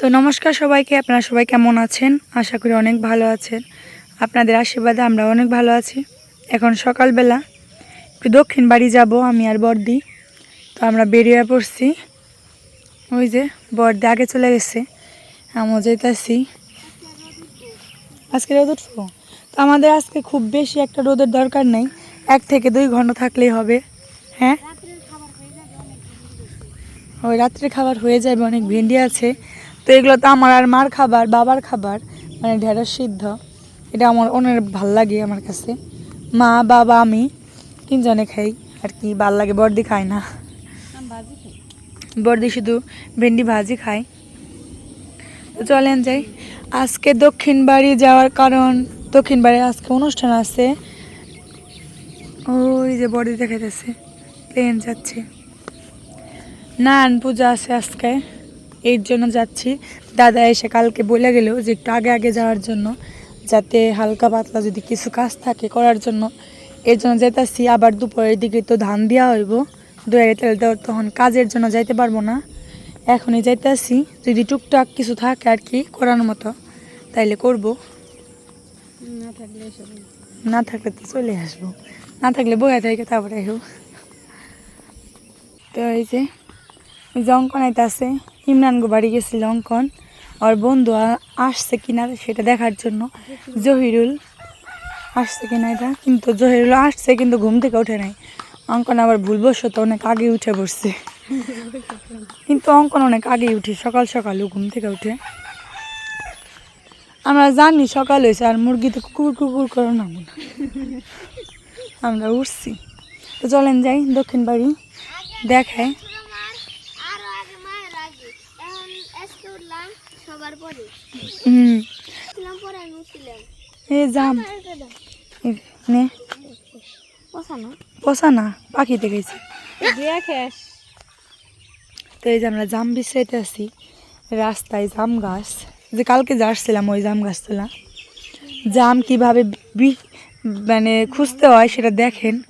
তো নমস্কার সবাইকে, আপনারা সবাই কেমন আছেন? আশা করি অনেক ভালো আছেন। আপনাদের আশীর্বাদে আমরা অনেক ভালো আছি। এখন সকালবেলা, একটু দক্ষিণ বাড়ি যাব আমি আর বর্দি। তো আমরা বেরিয়ে পড়ছি। ওই যে বর্দি আগে চলে গেছে। আমিও যেতেছি আজকে রোদ উঠবো তো আমাদের আজকে খুব বেশি একটা রোদের দরকার নেই। এক থেকে দুই ঘণ্টা থাকলেই হবে। হ্যাঁ? ওই রাত্রে খাবার হয়ে যাবে, অনেক ভেন্ডি আছে। তো এগুলো তো আমার আর মার খাবার, বাবার খাবার মানে ঢেঁড়স সিদ্ধ। এটা আমার অনেক ভালো লাগে আমার কাছে। মা, বাবা, আমি তিনজনে খাই আর কি, ভালো লাগে বর্দি খায় না। বর্দি শুধু ভেন্ডি ভাজি খায়। তো চলেন যাই। আজকে দক্ষিণ বাড়ি যাওয়ার কারণ, দক্ষিণ বাড়ি আজকে অনুষ্ঠান আছে। ওই যে বর্দি দেখাইতেছে প্লেন যাচ্ছে। নান পূজা আছে আজকে। এর জন্য যাচ্ছি। দাদা এসে কালকে বলে গেল যে একটু আগে আগে যাওয়ার জন্য যাতে হালকা পাতলা যদি কিছু কাজ থাকে করার জন্য। এর জন্য যেতেছি আবার দুপুরের দিকে তো ধান দেওয়া হইব। দইয়ের তেল দেওয়ার তখন কাজের জন্য যাইতে পারব না। এখনই যাইতেছি যদি টুকটাক কিছু থাকে আর কি করার মতো তাইলে করব। না থাকলে না থাকলে তো চলে আসব। না থাকলে বয়ে থেকে তারপরে হোক তো এই যে জঙ্কনাইতে আছে ইমরান গো বাড়ি গেছিল অঙ্কন। আর বন্ধু আসছে কিনা সেটা দেখার জন্য। জহিরুল আসছে কিনা এটা? কিন্তু জহিরুল আসছে কিন্তু ঘুম থেকে ওঠে নাই। অঙ্কন আবার ভুলবশত অনেক আগে উঠে বসছে কিন্তু অঙ্কন অনেক আগে উঠে, সকাল সকালে ঘুম থেকে উঠে আমরা জানি সকাল হয়েছে আর মুরগি তো কুকুর কুকুর করে না। আমরা উঠছি। তো চলেন যাই দক্ষিণ বাড়ি। দেখায় আরও আগে মায়ের আগে এখন আজকে উঠলাম সবার পরে। হুম। পরে আমি উঠছিলাম এ জাম। নে। দিয়া খেস। তো এই যে আমরা জাম বিছড়াইতে আছি রাস্তায় জাম গাছ। যে কালকে যে আসছিলাম ওই জাম গাছ তোলা জাম কীভাবে বি- মানে খুঁজতে হয় সেটা দেখেন।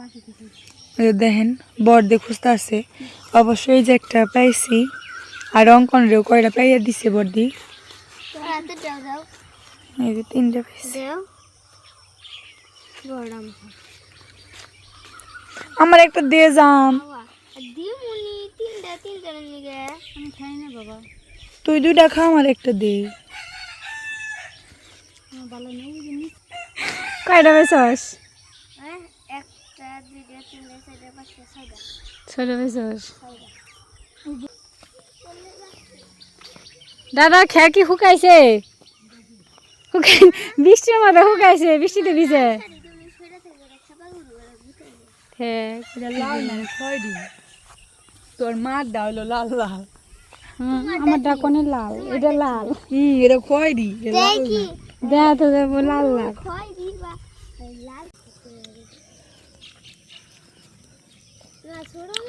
দেখেন বর্দে খুঁজতে আসছে। অবশ্যই যে একটা পাইছি আর অঙ্কন রেও কয়টা পাইয়া দিছে বর্দি এই যে তিনটা বড়াম আমার একটা দিয়ে বাবা তুই দুইটা খা আমার একটা দে। কয়টা পেছস হ্যাঁ ছয়টা। ছয়টা। দাদা খেয়া কি শুকাইছে? শুকাই বৃষ্টির মধ্যে শুকাইছে বৃষ্টিতে ভিজে তোর মার দা। হলো লাল লাল। আমার ডাকনে লাল এটা লাল। হুম এটা খয়রি দেখি তো লাল লাল।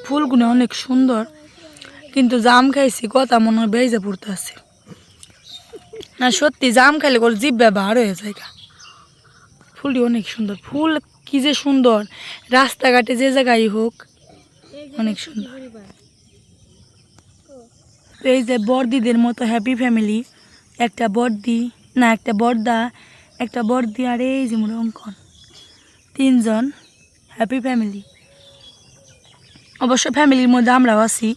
ফুলগুলো অনেক সুন্দর কিন্তু জাম খাইছি কথা মনে হয় বেজে পড়তে আছে না, সত্যি, জাম খাইলে করে জিভ ব্যবহার হয়ে যায়। ফুলটি অনেক সুন্দর। ফুল কি যে সুন্দর। রাস্তাঘাটে যে জায়গায় হোক, অনেক সুন্দর। এই যে বর্দিদের মতো হ্যাপি ফ্যামিলি একটা বর্দি, না, একটা বর্দা, একটা বর্দি আর এই যে মোর অঙ্কন। তিনজন হ্যাপি ফ্যামিলি অবশ্য ফ্যামিলির মধ্যে আমরাও আছি।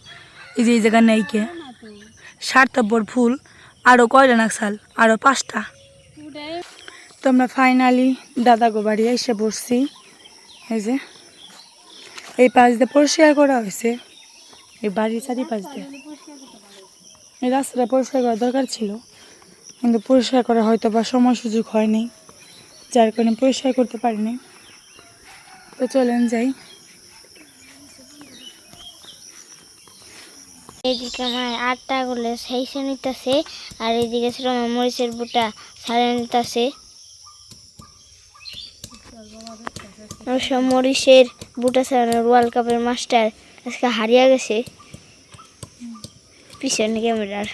এই যে এই জায়গা নেইকে স্বার্থপর ফুল। আরও কয়টা নাকশাল আরও পাঁচটা। তো আমরা ফাইনালি দাদা গো বাড়ি এসে বসছি এই যে, এই পাশ দিয়ে পরিষ্কার করা হয়েছে। এই বাড়ির চারিপাশ দিয়ে। এই রাস্তাটা পরিষ্কার করা দরকার ছিল। কিন্তু পরিষ্কার করা হয়তো বা সময় সুযোগ হয়নি। যার কারণে পরিষ্কার করতে পারিনি। তো চলেন যাই। এদিকে আমার আটটা গুলো সেইসে নিতেছে, আর এদিকে ছিল আমার মরিচের বুটা, সারে নিতেছে। মরিচের বুটা সারানোর ওয়ার্ল্ড কাপের মাস্টার, আজকে হারিয়ে গেছে। পিছনে ক্যামেরার।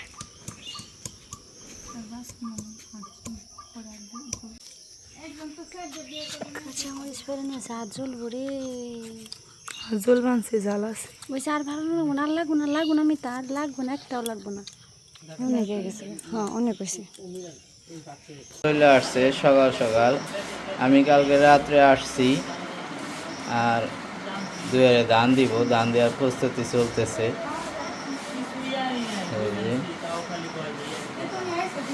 কাঁচা মরিচ পরে নিয়ে যা জ্বলবো রে। জল বানছে জাল আছে। বলছে আর ভালো লাগবো না আর লাগবো না লাগবো না আমি তার লাগবো না একটাও লাগবো না। অনেক হয়ে গেছে। হ্যাঁ অনেক হয়েছে। চলে আসছে সকাল সকাল। আমি কালকে রাত্রে আসছি আর দুয়ারে দান দিব দান দেওয়ার প্রস্তুতি চলতেছে। এই যে।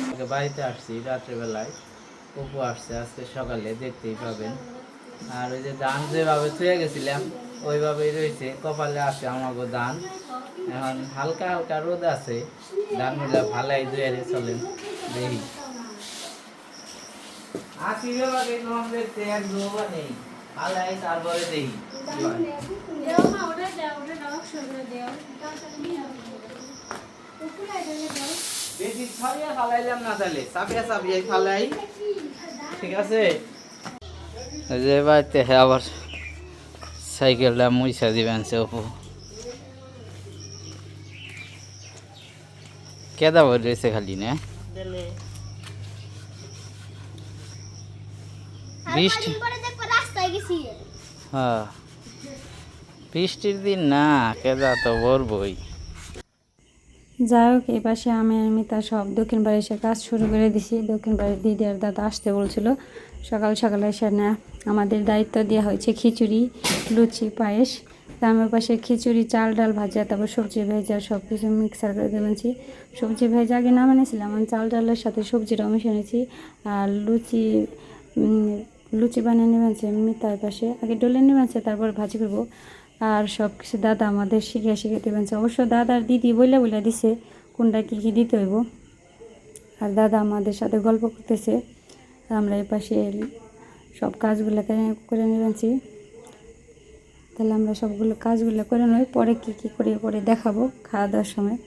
আজকে বাড়িতে আসছি রাত্রেবেলায় অপু আসছে আজকে সকালে দেখতেই পাবেন। আর ওই যে ধান যেভাবে থুয়ে গেছিলাম ওইভাবেই রয়েছে। কপালে আছে আমাকে ধান এখন হালকা হালকা রোদ আছে। ধানগুলা ভালাই দুয়ারে চলেন, দেখি। এক নেই। তারপরে বেশি না তাহলে। চাপিয়া ঠিক আছে? আবার সাইকেলটা মুইসা দিবেন সে অপু। কেদা রয়েছে খালি না? বৃষ্টি রাস্তায় হ্যাঁ। বৃষ্টির দিন না কেদা তো বলবই যাই হোক এই পাশে আমি আর মিতা সব দক্ষিণ বাড়ি এসে কাজ শুরু করে দিছি। দক্ষিণ বাড়ির দিদি আর দাদা আসতে বলছিল। সকাল সকালে এসে না আমাদের দায়িত্ব দেওয়া হয়েছে খিচুড়ি, লুচি, পায়েস। গ্রামের পাশে খিচুড়ি, চাল, ডাল, ভাজা, তারপর সবজি, ভেজা সব কিছু মিক্সার করে দিয়েছি সবজি, ভেজা আগে নামে নিয়েছিলাম, আমি চাল, ডালের সাথে সবজিটাও মিশিয়ে নিয়েছি। আর লুচি লুচি বানিয়ে নেবেছে মিতার পাশে। আগে ডলে নেবেছে তারপর ভাজি করব। আর সব কিছু দাদা আমাদের শিখে শিখে দেবেছে অবশ্য দাদার দিদি বলে বলে দিছে, কোনটা কী কী দিতে হইব। আর দাদা আমাদের সাথে গল্প করতেছে। আমরা এই পাশে সব কাজগুলো করে- করে নিয়েছি। তাহলে আমরা সবগুলো কাজগুলো করে নই পরে কি কী করে পরে দেখাবো খাওয়া দাওয়ার সময়।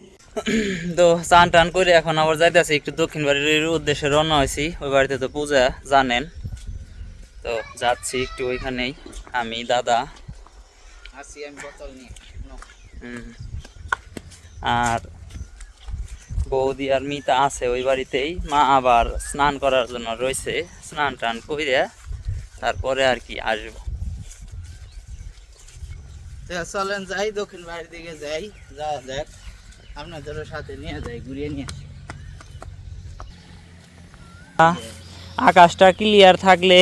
তো চান টান করে এখন আবার যাইতেছি একটু দক্ষিণ বাড়ির উদ্দেশ্যে রওনা হয়েছি ওই বাড়িতে তো পূজা জানেন। তো যাচ্ছি একটু ওইখানেই আমি দাদা। আসি আমি বোতল নিয়ে হুম। আর বৌদি আর মিতা আছে ওই বাড়িতেই মা আবার স্নান করার জন্য রয়েছে স্নান টান করে তারপরে আর কি আসব। চলেন যাই দক্ষিণ বাড়ির দিকে যাই যাওয়া যাক। আপনাদেরও সাথে নিয়ে যাই ঘুরিয়ে নিয়ে আসি। আকাশটা ক্লিয়ার থাকলে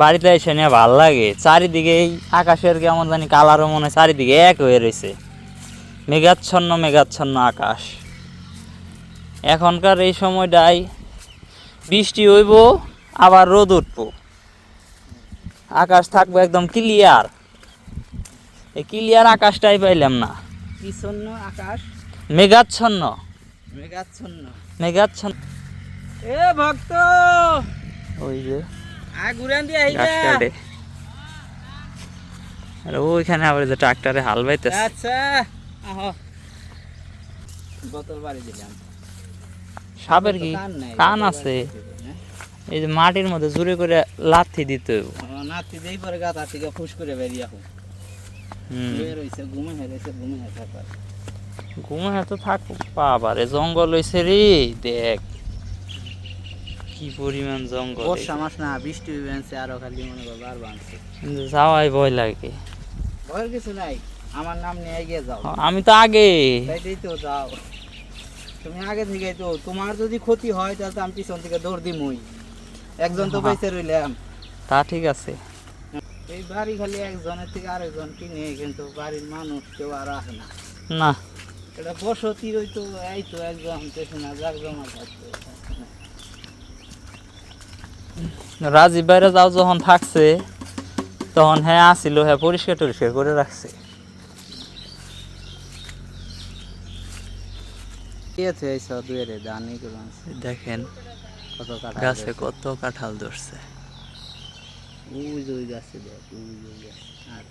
বাড়িতে এসে নিয়ে ভালো লাগে। চারিদিকে এই আকাশের কেমন জানি কালারও মনে হয় চারিদিকে এক হয়ে রয়েছে। মেঘাচ্ছন্ন মেঘাচ্ছন্ন আকাশ। এখনকার এই সময়টাই বৃষ্টি হইব আবার রোদ উঠবো। আকাশ থাকব একদম ক্লিয়ার এই ক্লিয়ার আকাশটাই পাইলাম না। আকাশ। মেঘাচ্ছন্ন। মেঘাচ্ছন্ন। মেঘাচ্ছন্ন। এ ভক্ত! ওই যে। আ ঘুরান দিয়ে ঘাস আইবা কাটে। আর ওইখানে আবার যে ট্রাক্টরে হাল বাইতেছে। আচ্ছা আহ। বাড়ি দিলাম। সাপের কি? কান আছে? এই যে মাটির মধ্যে জুড়ে করে লাথি দিতে হইব। নাতি দেই পরে গাতা থেকে ফুস করে বেরিয়ে হোক হুম। বের হইছে ঘুমে হেরেছে ঘুমে হেরে থাকার ঘুমে এত থাক বাবারে জঙ্গল হইছে রে দেখ। কি পরিমাণ জঙ্গল বর্ষা মাস না বৃষ্টি হইবে আরও খালি মনে কর বার বানছে কিন্তু যাওয়াই ভয় লাগে। ভয়ের কিছু নাই আমার নাম নিয়ে এগিয়ে যাও। আমি তো আগে। তাইতেই তো যাও। তুমি আগে থেকে তো তোমার যদি ক্ষতি হয় তাহলে আমি পিছন থেকে দৌড় দিমই। একজন তো বেঁচে রইলাম। তা ঠিক আছে। এই বাড়ি খালি একজনের থেকে আরেকজন কিনে কিন্তু বাড়ির মানুষ কেউ আর আসে না। না। এটা বসতি ওই তো এই তো একজন পেছনে যাক জমা থাকতো রাজীব বাইরে যাও যখন থাকছে তখন হ্যাঁ আসিল হ্যাঁ পরিষ্কার টরিষ্কার করে রাখছে। দেখেন। কত গাছে কত কাঁঠাল ধরছে। ওই যে ওই গাছে দেখ ওই যে ওই গাছে আর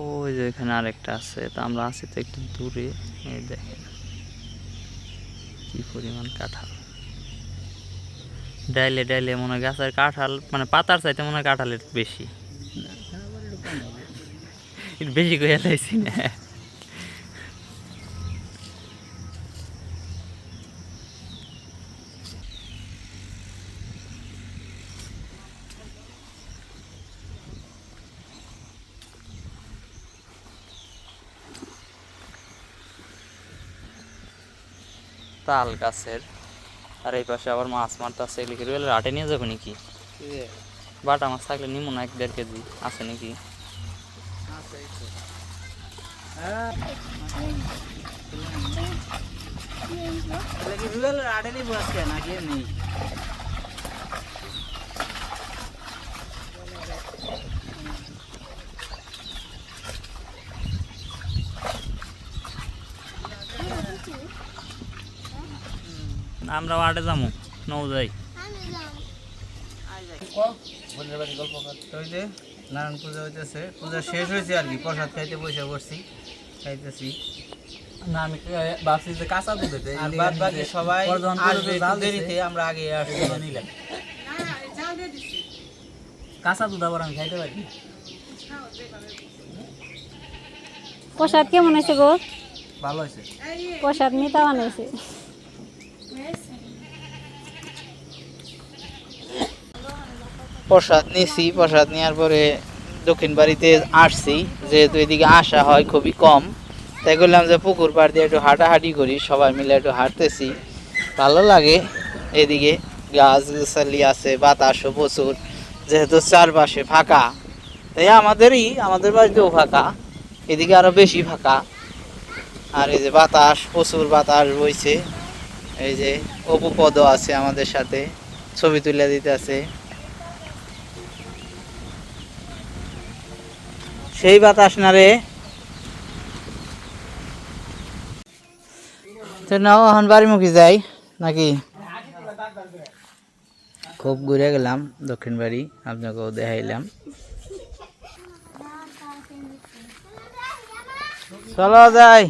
ওই যে এখানে আরেকটা আছে তা আমরা আছি তো একটু দূরে এই দেখেন কি পরিমাণ কাঁঠাল। ডাইলে ডাইলে মনে হয় গাছের কাঁঠাল মানে পাতার চাইতে মনে হয় কাঁঠালের বেশি। বেশি করে লাইছি না। তাল গাছের। আর এই পাশে আবার মাছ মারতেছে এগুলি রুয়েলের রাটে নিয়ে যাবে নাকি? বাটা মাছ থাকলে নিমো না এক দেড় কেজি? আছে নাকি? রুয়েলের আড়ে নিবো আজকে নাকি এমনি? আমরা হাটে যাব নৌ যাই। বোনের বাড়ি গল্প করতে হইতে নারায়ণ পূজা হইতেছে পূজা শেষ হয়েছে আর কি প্রসাদ খাইতে বসে পড়ছি খাইতেছি। না আমি ভাবছি যে কাঁচা দুধ আর বাদ বাকি সবাই আসবে। দেরিতে আমরা আগে নিলাম কাঁচা দুধ আবার আমি খাইতে পারি? প্রসাদ কেমন হয়েছে গো? ভালো হয়েছে প্রসাদ মিতা বানাইছে। প্রসাদ নিছি, প্রসাদ নেওয়ার পরে দক্ষিণ বাড়িতে আসছি, যেহেতু এদিকে আসা হয় খুবই কম। তাই করলাম যে পুকুর পাড় দিয়ে একটু হাঁটাহাঁটি করি, সবাই মিলে একটু হাঁটতেছি। ভালো লাগে এদিকে গাছ গাছালি আছে, বাতাসও প্রচুর, যেহেতু চারপাশে ফাঁকা। তাই আমাদেরই, আমাদের বাড়িতেও ফাঁকা, এদিকে আরও বেশি ফাঁকা। আর এই যে বাতাস, প্রচুর বাতাস বইছে। এই যে অপুপদ আছে আমাদের সাথে, ছবি তুলে দিতে আছে সেই বাতাস না রে। তো নাও এখন বাড়িমুখী যাই নাকি? খুব ঘুরে গেলাম দক্ষিণ বাড়ি আপনাকেও দেখাইলাম। চলো যাই।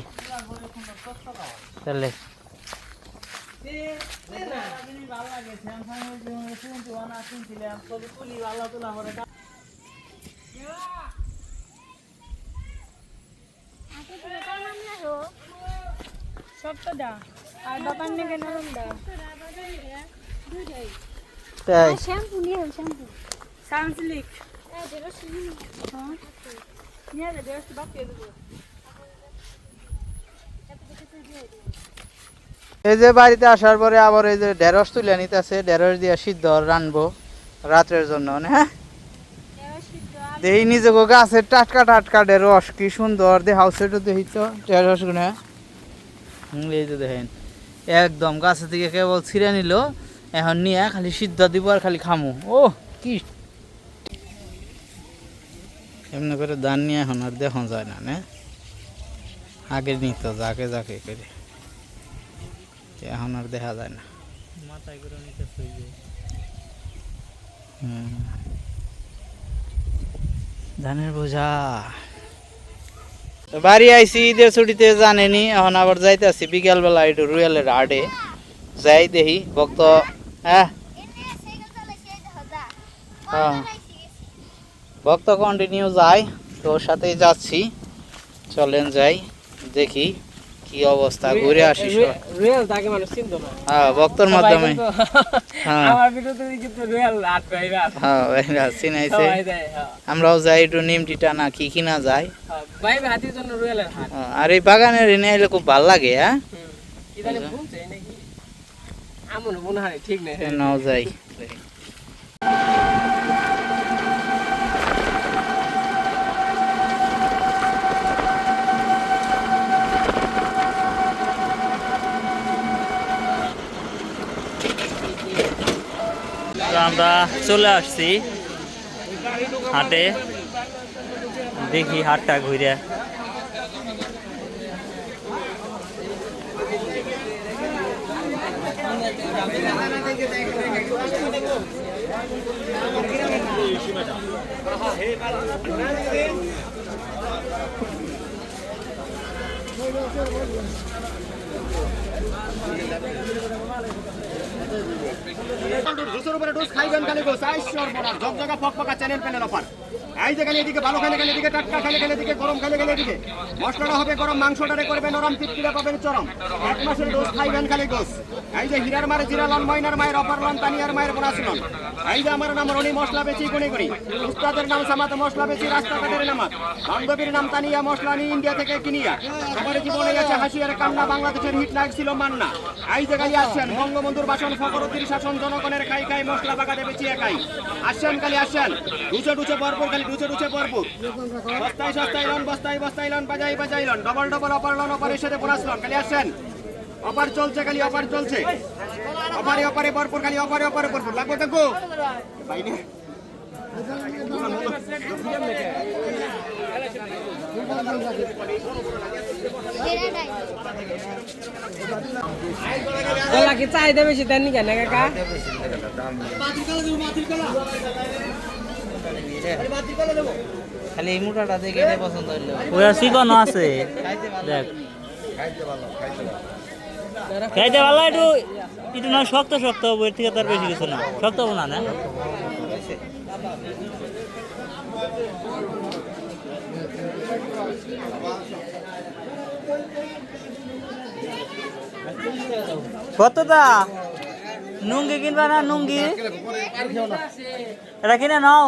তাহলে। সপ্তাহটা আর বাবার নাকি নরমটা তাই? শ্যাম্পু নিয়ে শ্যাম্পু। সানসিলিক নিয়ে যাবে একটু বাকি দেবো। এই যে বাড়িতে আসার পরে আবার এই যে ঢেঁড়স তুলে নিতেছে ঢেঁড়স দিয়ে সিদ্ধ রানবো রাত্রের জন্য হ্যাঁ এই নিজেকে গাছের টাটকা টাটকা ঢেঁড়স কি সুন্দর। দেখাও সেটা দেখি তো ঢেঁড়স গুনে। এই যে দেখেন একদম গাছের থেকে কেবল ছিঁড়ে নিল এখন নিয়ে খালি সিদ্ধ দিব আর খালি খামু। ও কি এমনি করে ধান নিয়ে এখন আর দেখা যায় না না? আগে নিত যাকে যাকে করে। এখন আর দেখা যায় না। মাথায় করে যে। হুম। ধানের বোঝা। বাড়ি আইসি ঈদের ছুটিতে জানেনি, এখন আবার যাইতে যাইতেছি বিকালবেলা একটু রুয়েলের আডে। যাই দেখি, ভক্ত হ্যাঁ? হ্যাঁ। ভক্ত কন্টিনিউ যাই তো ওর সাথেই যাচ্ছি। চলেন যাই, দেখি। কি অবস্থা? ঘুরে আসি সব। রুয়েল তাকে মানুষ চিনতো না। হ্যাঁ ভক্তর মাধ্যমে। হ্যাঁ। আমার ভিডিওতে কিন্তু রুয়েল আট হ্যাঁ চিনাইছে। হ্যাঁ। আমরাও যাই একটু নিমটি টানা কি কিনা যায় হ্যাঁ, ভাই হাতির জন্য রুয়েলের হাট। হ্যাঁ, আর এই বাগানের এনে এলে খুব ভালো লাগে হ্যাঁ? নাকি? আমন মনে হয় ঠিক নেই। নাও যাই। আমরা চলে আসছি হাটে। দেখি হাটটা ঘুরে। ডোজ খাইবেন খালি গো পর জব জায়গা ফক ফকা চ্যানেল অফার এই খালি এদিকে, ভালো খেলে গেলে এদিকে, টাটকা খেলে গেলে এদিকে, গরম খেলে গেলে এদিকে। মশলাটা হবে গরম মাংসটারে করবে নরম তৃপ্তিটা পাবেন চরম। এক মাসের ডোজ খাইবেন খালি গোস এই হীরার মারে জিরা লন ময়নার মায়ের, অপার লন তানিয়ার মায়ের বোনাস লন আমার নাম রনি মশলা বেচি গুনে করি। উস্তাদের নাম সামাত মশলা বেচি, রাস্তাঘাটের নামাত বান্ধবীর নাম তানিয়া মশলা নিয়ে ইন্ডিয়া থেকে কিনিয়া। আমার জীবনে গেছে হাসি আর কান্না, বাংলাদেশের হিট লাগছিল মান্না। এই যে খালি আসছেন, বঙ্গবন্ধুর বাসন ফকরতির শাসন, জনগণের খাই খাই, মশলা বাগাতে বেচি একাই। আসছেন খালি আসছেন, ডুচে ডুচে ভরপুর খালি ডুচে ডুচে ভরপুর বস্তায় সস্তায় লন, বস্তায় বস্তায় লন বাজাই বাজাই লন, ডবল ডবল অপার লন অপারের সাথে লন, খালি আসছেন। অপার চলছে খালি অপার চলছে। অপারে অপারে ভরপুর খালি অপারে অপারে ভরপুর। লাগবে কি চাহিদা বেশি দেননি কেন কাকা? খালি এই মোটাটা দেখে পছন্দ হইল। আছে। দেখ খাইতে ভালো। একটু একটু না শক্ত শক্ত হব এর থেকে তার বেশি কিছু না। শক্ত হব না না? কত দা নুঙ্গি কিনবা না নুঙ্গি? এটা কিনে নাও।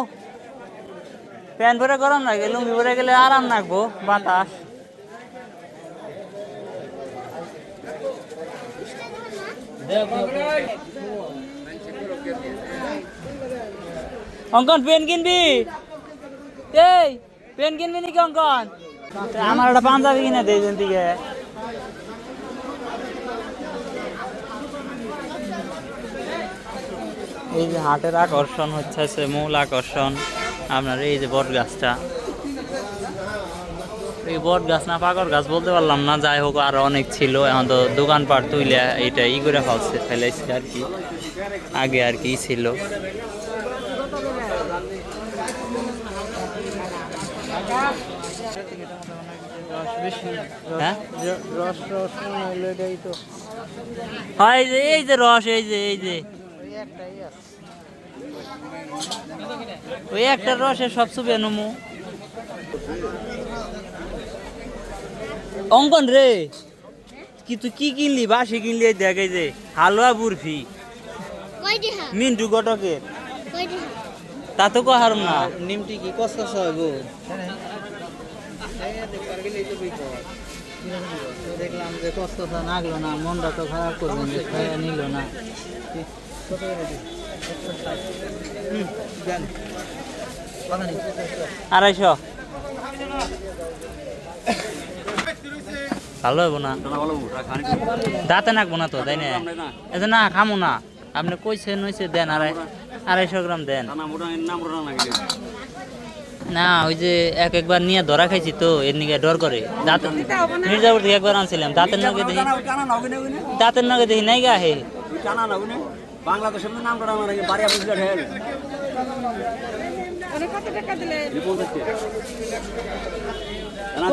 প্যান্ট পরে গরম লাগে লুঙ্গি পরে গেলে আরাম লাগবো বাতাস। অঙ্কন, পেন কিনবি? এই, পেন কিনবি নাকি অঙ্কন? আমার একটা পাঞ্জাবি কিনে দে এখান এই যে হাটের আকর্ষণ হচ্ছে মূল আকর্ষণ। আপনার এই যে বট গাছটা এই বট গাছ না পাকর গাছ বলতে পারলাম না, যাই হোক আরও অনেক ছিল। এখন তো দোকানপাট তুইলে এটা ই করে ফেলছে, ফেলাইছে আর কি। আগে আর কি ছিল। হ্যাঁ? এই যে রস, এই যে এই যে। ওই একটা রসের সব সুবে নমু অঙ্কন রে। কি তুই কি কিনলি? বাসি কিনলি এই দেখ যে হালুয়া বুরফি। মিন্টু গটকের তা তো কহার না? নিমটি কি কস কস হইব দেখলাম যে কস কস নাগলো না মনটা তো খারাপ করবেন যে খাইয়া নিল না। আড়াইশো। ভালো হইব না। দাঁতে নাকবো না তো তাই না? না খামো না। আপনি কইছে নইছে দেন আড়াই আড়াইশো গ্রাম দেন। না ওই যে এক একবার নিয়ে ধরা খাইছি তো এর নিকে ডর করে। দাঁত মির্জাপুর থেকে একবার আনছিলাম দাঁতের নগে দেখি দাঁতের নগে দেখি নাই গা হে। বাংলাদেশের নাম করা বাড়ি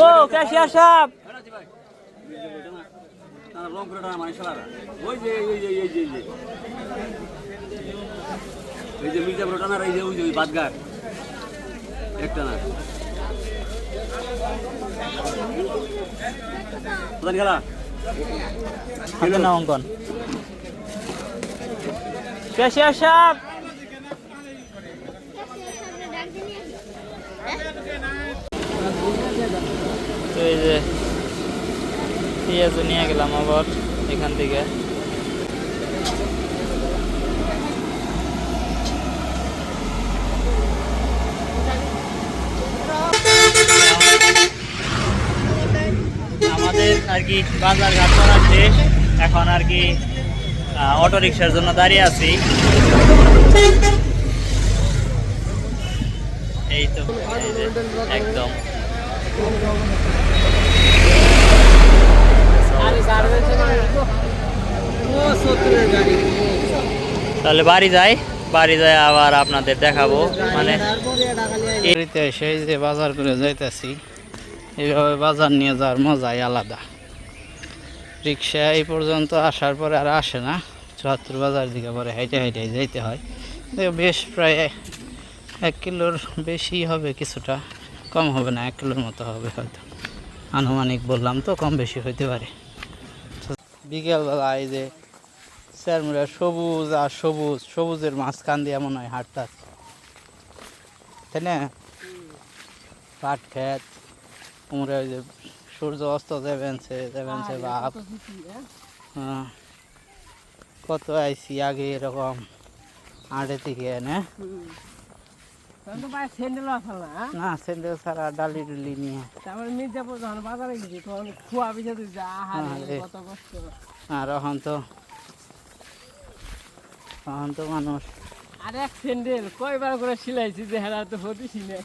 ও ক্যাশিয়ার সাহেব! ওই যে ওই যে এই যে এই যে। এই যে মির্জাপুর টানার এই যে ওই যে ওই বাদগার একটা না প্রধান খেলা। হাতে না অঙ্কন। ক্যাশিয়ার সাহেব এই যে। পেঁয়াজ নিয়ে গেলাম আবার এখান থেকে। আমাদের আর কি বাজার ঘাট এখন আর কি অটো রিক্সার জন্য দাঁড়িয়ে আছি। এই তো একদম। তাহলে বাড়ি যাই, বাড়ি যায় আবার আপনাদের দেখাবো মানে এসে যে বাজার করে যাইতেছি, এইভাবে বাজার নিয়ে যাওয়ার মজাই আলাদা। রিক্সা এই পর্যন্ত আসার পরে আর আসে না, চুয়াত্তর বাজার দিকে পরে হেঁটে হেঁটে যাইতে হয়। বেশ প্রায় এক কিলোর বেশি হবে কিছুটা, কম হবে না, এক কিলোর মতো হবে হয়তো। আনুমানিক বললাম তো কম বেশি হইতে পারে। বিকেলবেলা এই যে স্যারমুড়া সবুজ আর সবুজ সবুজের মাঝখান দিয়ে মনে হয় হাটটা তাই না? পাট খেত উমরে ওই যে সূর্য অস্ত দেবেনছে দেবেনছে বাপ। হ্যাঁ? কত আইসি আগে এরকম আড়ে থেকে না তখন তো পায়ে স্যান্ডেল আছে না? স্যান্ডেল ছাড়া ডালি ডুলি নিয়ে। তারপরে মির্জাপুর যখন বাজারে গেছি তখন খোয়া বিছে তুই যা হ্যাঁ। কত কষ্ট। আর এখন তো এখন তো মানুষ আর এক স্যান্ডেল কয়বার করে সিলাইছি যে হেরা তো হতিস না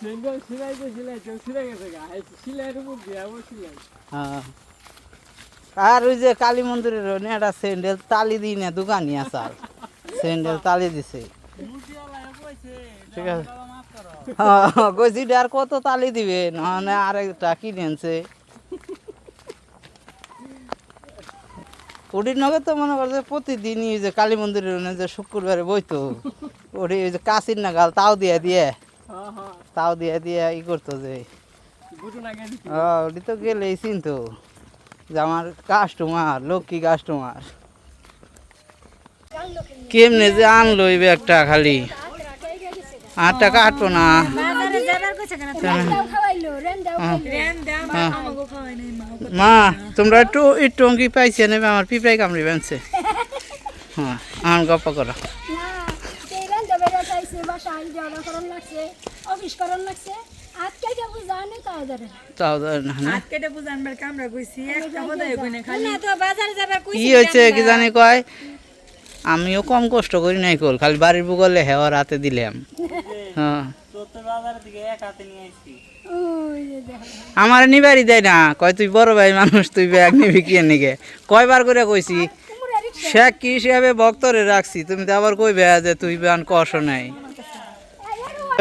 স্যান্ডেল সিলাইতে সিলাইতে সিলাই গেছে গা। সিলাইয়ের উপর দিয়ে আবার সিলাই। হ্যাঁ। আর ওই যে কালী মন্দিরের একটা স্যান্ডেল তালি দিই না দোকানি আসার স্যান্ডেল তালি দিছে। ঠিক আছে। হ্যাঁ কইছি আর কত তালি দিবে? না আরেকটা কিনে আনছে। ওটির নগে তো মনে করছে প্রতিদিনই যে কালী মন্দিরের যে শুক্রবারে বইতো ওটি ওই যে কাশির নাগাল তাও দিয়ে দিয়ে। তাও দিয়ে দিয়ে ই করতো যে। হ্যাঁ, ওটি তো গেলেই চিনতো যে আমার কাস্টমার লক্ষ্মী কাস্টমার কেমনে যে আনলো এই ব্যাগটা খালি? আট টাকা আটবো না। মা তোমরা একটু একটু অঙ্কি পাইছে নেবে আমার পিঁপড়াই কামড়ি বানছে। হ্যাঁ আমার গপ্প করো। কি হয়েছে কি জানি কয়? আমিও কম কষ্ট করি নাই কল খালি বাড়ির বুকলে হেওয়ার হাতে দিলাম। হ্যাঁ। আমার নিবারই দেয় না কয় তুই বড় ভাই মানুষ তুই ব্যাগ নিবি কি নিকে কয়বার করে কইছি সে কি হিসাবে ভক্তরে রাখছি তুমি তো আবার কইবে যে তুই বান কষ নাই।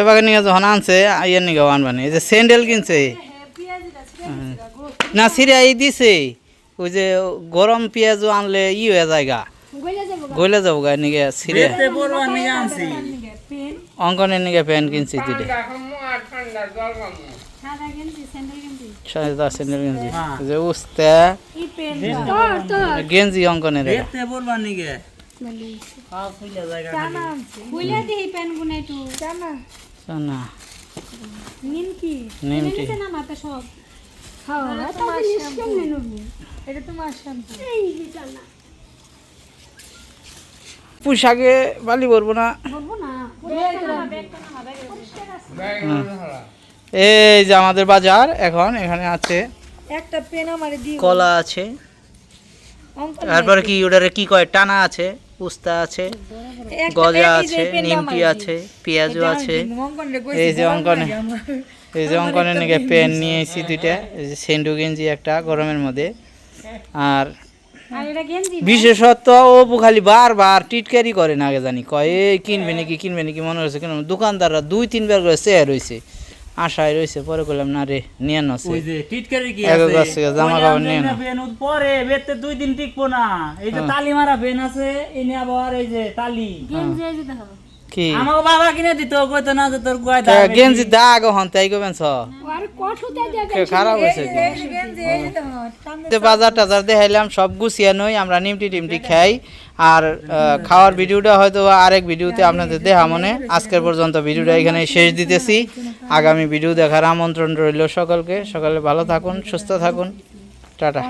এবার নিয়ে যখন আনছে আইয়ের নিকে আনবানি এই যে স্যান্ডেল কিনছে। হুম। না সিরিয়াই দিছে ওই যে গরম পেঁয়াজও আনলে ই হয়ে যায় গা। গইলে যাব গইলে যাব গা নিকে সিরিয়া বড় নিয়ে আনছি। অঙ্কনের নিকে প্যান্ট কিনছি সাদা গেঞ্জি। স্যান্ডেল গেঞ্জি। সাদা স্যান্ডেল গেঞ্জি এই যে উস্তে এই পেন তোর তোর গেঞ্জি অঙ্কনের নিগে নিমকি না মাথা সব? তোমার কেমনে এটা তোমার শ্যাম্পু। এই যে জানা পোশাকে বালি বলব না। এই যে আমাদের বাজার এখন এখানে আছে। একটা কলা আছে। তারপরে কি ওটারে কি কয় টানা আছে উস্তা আছে গজা আছে নিমকি আছে পেঁয়াজও আছে। এই যে অঙ্কনে এই যে অঙ্কনের নিকে পেন নিয়ে এসেছি দুইটা এই যে সেন্ডু গেঞ্জি একটা গরমের মধ্যে। আর বিশেষত ও খালি বারবার টিটকারি করে না আগে জানি কয় এই কিনবে নাকি কিনবে নাকি? মনে হচ্ছে কেন? দোকানদাররা দুই তিনবার করে চেয়ার রয়েছে আশায় রয়েছে পরে করলাম না রে নিয়ে নছে ওই যে টিটকারি কি আছে? থেকে জামা কাপড় নিয়ে না নাও। পরে বেতে দুই দিন টিকবো না। এই হ্যাঁ। যে তালি মারা বেন আছে এনে নিয়ে আবার এই যে তালি। গেঞ্জি এই যে দেখো কি? আমাকে বাবা কিনে দিত কইতো না যে তোর গয় তা গেঞ্জি হন তাই করবেন ছ? আর কঠুতে দেবে খারাপ গেঞ্জি, এই বাজার টাজার দেখাইলাম সব গুছিয়ে নই আমরা নিমটি টিমটি খাই। আর খাওয়ার ভিডিওটা হয়তো আরেক ভিডিওতে আপনাদের দেখা মনে। আজকের পর্যন্ত ভিডিওটা এখানে শেষ দিতেছি। আগামী ভিডিও দেখার আমন্ত্রণ রইল সকলকে। সকালে ভালো থাকুন সুস্থ থাকুন। টাটা।